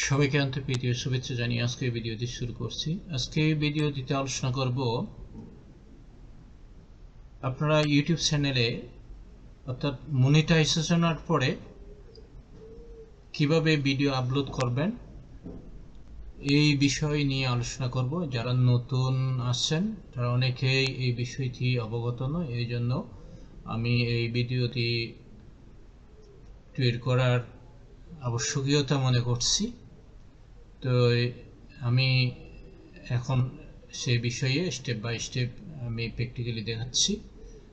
সবাইকে আন্তর্প্রীতীয় শুভেচ্ছা জানিয়ে আজকে ভিডিওটি শুরু করছি। আজকে এই ভিডিওটিতে আলোচনা করব আপনারা ইউটিউব চ্যানেলে অর্থাৎ মনিটাইজেশনের পরে কীভাবে ভিডিও আপলোড করবেন, এই বিষয় নিয়ে আলোচনা করব। যারা নতুন আসছেন তারা অনেকেই এই বিষয়টি অবগত নয়, এই জন্য আমি এই ভিডিওটি তৈরি করার আবশ্যকীয়তা মনে করছি। তো আমি এখন সেই বিষয়ে স্টেপ বাই স্টেপ আমি প্র্যাকটিক্যালি দেখাচ্ছি।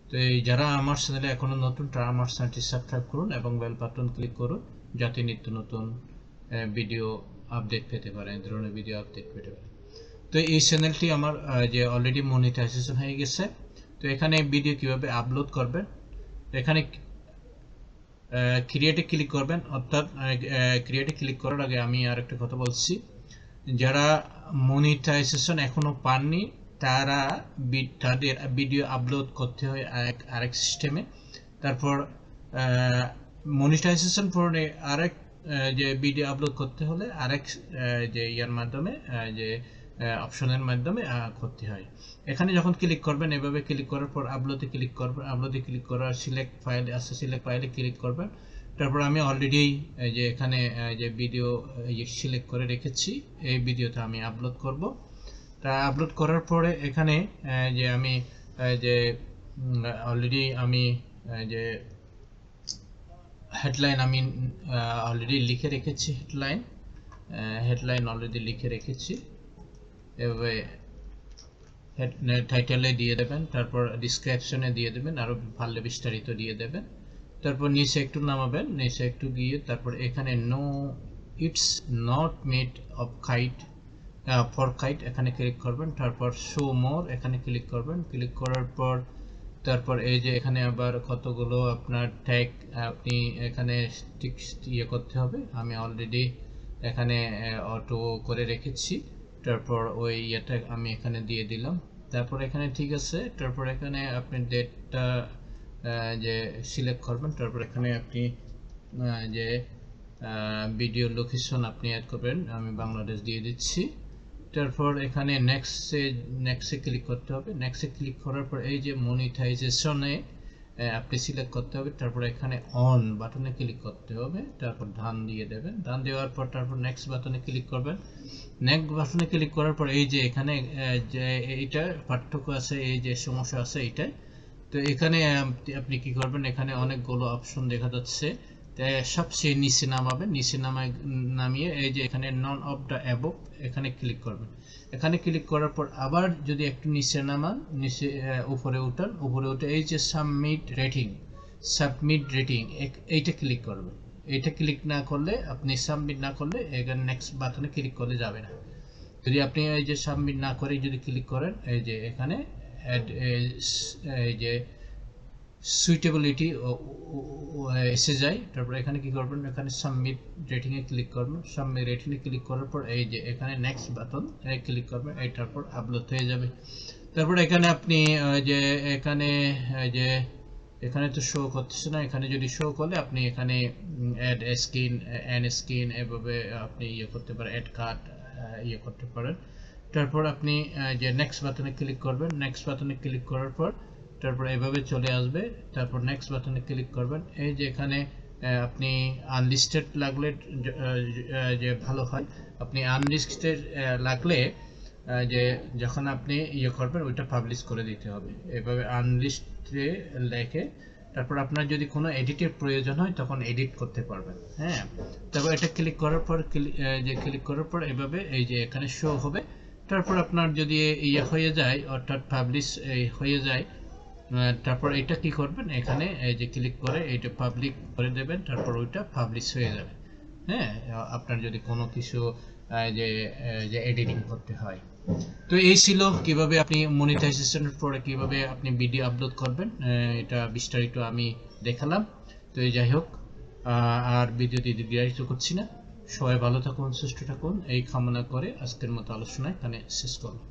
তো এই যারা আমার চ্যানেলে এখনও নতুন, তারা আমার চ্যানেলটি সাবস্ক্রাইব করুন এবং বেল বাটন ক্লিক করুন যাতে নিত্য নতুন ভিডিও আপডেট পেতে পারেন ধরনের ভিডিও আপডেট পেতে পারেন। তো এই চ্যানেলটি আমার যে অলরেডি মনিটাইজেশন হয়ে গেছে। তো এখানে ভিডিও কীভাবে আপলোড করবেন? এখানে ক্রিয়েটে ক্লিক করবেন। অর্থাৎ ক্রিয়েটে ক্লিক করার আগে আমি আর একটা কথা বলছি। যারা মনিটাইজেশন এখনও পাননি, তারা তাদের ভিডিও আপলোড করতে হয় আরেক আরেক সিস্টেমে তারপর মনিটাইজেশন পরে আরেক যে ভিডিও আপলোড করতে হলে আরেক যে ইয়ার মাধ্যমে যে অপশনের মাধ্যমে করতে হয়। এখানে যখন ক্লিক করবেন, এভাবে ক্লিক করার পর আপলোডে ক্লিক করবেন আপলোডে ক্লিক করার সিলেক্ট ফাইল আছে সিলেক্ট ফাইলে ক্লিক করবেন। তারপর আমি অলরেডি যে এখানে যে ভিডিও সিলেক্ট করে রেখেছি, এই ভিডিওটা আমি আপলোড করব। তা আপলোড করার পরে এখানে যে আমি যে অলরেডি আমি যে হেডলাইন আমি অলরেডি লিখে রেখেছি হেডলাইন হেডলাইন অলরেডি লিখে রেখেছি। টাইটেলে দিয়ে দেবেন, তারপর ডিসক্রিপশনে দিয়ে দেবেন আরও ভালো বিস্তারিত দিয়ে দেবেন। তারপর নিচে একটু নামাবেন, নিচে একটু গিয়ে তারপর এখানে no it's not made of kite for kite এখানে ক্লিক করবেন। তারপর শো মোর এখানে ক্লিক করবেন। ক্লিক করার পর তারপর এই যে এখানে আবার কতগুলো আপনার ট্যাগ আপনি এখানে ইয়ে করতে হবে। আমি অলরেডি এখানে অটো করে রেখেছি। তারপর ওই ইয়েটা আমি এখানে দিয়ে দিলাম। তারপর এখানে ঠিক আছে, তারপর এখানে আপনি ডেটটা যে সিলেক্ট করবেন, তারপর এখানে আপনি যে ভিডিও লোকেশন আপনি অ্যাড করবেন, আমি বাংলাদেশ দিয়ে দিচ্ছি। তারপর এখানে নেক্সটে নেক্সটে ক্লিক করতে হবে। নেক্সটে ক্লিক করার পর এই যে মনিটাইজেশনে আপনি সিলেক্ট করতে হবে, তারপর এখানে অন বাটনে ক্লিক করতে হবে, তারপর ধান দিয়ে দেবেন। ধান দেওয়ার পর তারপর নেক্সট বাটনে ক্লিক করবেন। নেক্সট বাটনে ক্লিক করার পর এই যে এখানে যে এইটা পার্থক্য আছে, এই যে সমস্যা আছে এইটাই। তো এখানে আপনি কি করবেন, এখানে অনেকগুলো অপশন দেখা যাচ্ছে। সবচেয়ে নিচে নামাবেন, নিচে নামায়, নামিয়ে এই যে এখানে নন অফ দ্য অ্যাবভ এখানে ক্লিক করবেন। এখানে ক্লিক করার পর আবার যদি একটু নিচে নামান, নিচে উপরে উঠান, উপরে উঠে এই যে সাবমিট রেটিং সাবমিট রেটিং এইটা ক্লিক করবেন। এইটা ক্লিক না করলে, আপনি সাবমিট না করলে এখানে নেক্সট বাটনে ক্লিক করলে যাবে না। যদি আপনি এই যে সাবমিট না করে যদি ক্লিক করেন, এই যে এখানে এই যে সুইটেবিলিটি এসে যায় তারপর এখানে কি করবেন? এখানে সাবমিট রেটিং এ ক্লিক করবেন। সাবমিট রেটিং এ ক্লিক করার পর এই যে এখানে নেক্সট বাটন এ ক্লিক করবেন। এইটার পর আপলোড হয়ে যাবে। তারপর এখানে আপনি যে এখানে যে এখানে তো শো করতেছে না। এখানে যদি শো করলে আপনি এখানে অ্যাড স্ক্রিন অ্যান স্ক্রিন এভাবে আপনি ইয়ে করতে পারেন অ্যাড কার্ড ইয়ে করতে পারেন। তারপর আপনি যে নেক্সট বাটনে ক্লিক করবেন। নেক্সট বাটনে ক্লিক করার পর তারপর এভাবে চলে আসবে। তারপর নেক্সট বাটনে ক্লিক করবেন। এই যে এখানে আপনি আনলিস্টেড লাগলে যে ভালো হয়, আপনি আনলিস্টেড লাগলে যে যখন আপনি ইয়ে করবেন, ওইটা পাবলিশ করে দিতে হবে। এভাবে আনলিস্টে লেখে, তারপর আপনার যদি কোনো এডিটের প্রয়োজন হয়, তখন এডিট করতে পারবেন। হ্যাঁ? তারপর এটা ক্লিক করার পর যে ক্লিক করার পর, এভাবে এই যে এখানে শো হবে। তারপর আপনার যদি ইয়ে হয়ে যায়, অর্থাৎ পাবলিশ হয়ে যায় তারপর এটা কি করবেন? এখানে এই যে ক্লিক করে এইটা পাবলিক করে দেবেন, তারপর ওইটা পাবলিশ হয়ে যাবে। হ্যাঁ আপনার যদি কোনো কিছু যে যে এডিটিং করতে হয়। তো এই ছিল কীভাবে আপনি মনিটাইজেশনের পরে কীভাবে আপনি ভিডিও আপলোড করবেন এটা বিস্তারিত আমি দেখালাম। তো এই যাই হোক আর ভিডিওটি দীর্ঘায়িত করছি না। সবাই ভালো থাকুন, সুস্থ থাকুন। এই কামনা করে আজকের মতো আলোচনা এখানে শেষ করলাম।